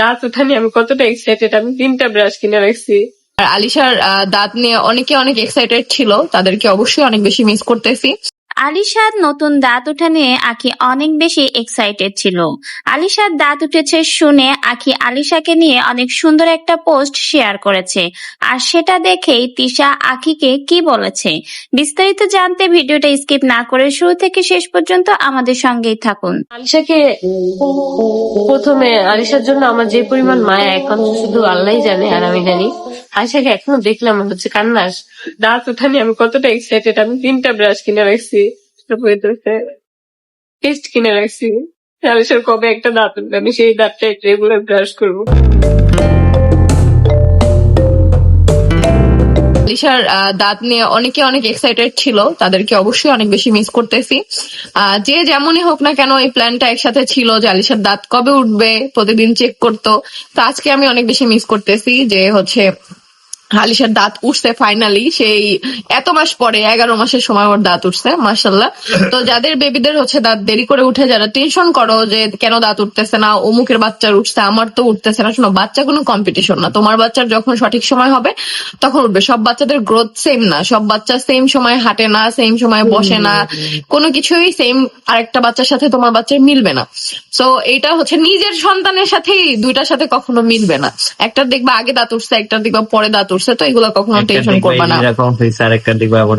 দাঁত ওঠানি আমি কতটা এক্সাইটেড আমি তিনটা ব্রাশ কিনে রাখছি। আর আলিশার দাঁত নিয়ে অনেকে অনেক এক্সাইটেড ছিল, তাদেরকে অবশ্যই অনেক বেশি মিস করতেছি। আলিশার নতুন দাঁত ওঠা নিয়ে আখি অনেক বেশি এক্সাইটেড ছিল। আলিশার দাঁত উঠেছে শুনে আখি আলিশাকে নিয়ে অনেক সুন্দর একটা পোস্ট শেয়ার করেছে। আর সেটা দেখেই তিশা আখিকে কি বলেছে? বিস্তারিত জানতে ভিডিওটা স্কিপ না করে শুরু থেকে শেষ পর্যন্ত আমাদের সঙ্গেই থাকুন। আলিশাকে প্রথমে আলিশার জন্য আমার যে পরিমাণ মায়া এখন শুধু আল্লাহই জানে আর আমি জানি। আলিশাকে এখনও দেখলাম হচ্ছে কান্নাস দাঁত ওঠানি আমি কতটা এক্সাইটেড আমি তিনটা ব্রাশ কিনে রাখছি। টেস্ট কিনে রাখছি আলিশার কবে একটা দাঁত উঠবে? আমি সেই দাঁতটা রেগুলার ব্রাশ করব। আহ, দাঁত নিয়ে অনেকে অনেক এক্সাইটেড ছিল তাদেরকে অবশ্যই অনেক বেশি মিস করতেছি। যে যেমনই হোক না কেন এই প্ল্যানটা একসাথে ছিল যে আলিশার দাঁত কবে উঠবে প্রতিদিন চেক করতো। তো আজকে আমি অনেক বেশি মিস করতেছি যে হচ্ছে আলিশার দাঁত উঠছে ফাইনালি সেই এত মাস পরে, এগারো মাসের সময় ওর দাঁত উঠছে মার্শাল্লাহ তো যাদের বেবিদের হচ্ছে দাঁত দেরি করে উঠে, যারা টেনশন করো যে কেন দাঁত উঠতেছে না, অমুকের বাচ্চার উঠছে, আমার তো উঠতেছে না। শোনো, বাচ্চা কোনো কম্পিটিশন না। তোমার বাচ্চার যখন সঠিক সময় হবে, তখন উঠবে। সব বাচ্চাদের গ্রোথ সেম না। সব বাচ্চা সেম সময় হাঁটে না সেম সময় বসে না। কোনো কিছুই সেম আরেকটা বাচ্চার সাথে তোমার বাচ্চার মিলবে না। তো এটা হচ্ছে নিজের সন্তানের সাথেই দুইটার সাথে কখনো মিলবে না। একটা দেখবা আগে দাঁত উঠছে একটা দেখবা পরে দাঁত উঠছে তো এগুলো কখনো টেনশন করবা না। এরকম ফিচার একটা দেখবা আবার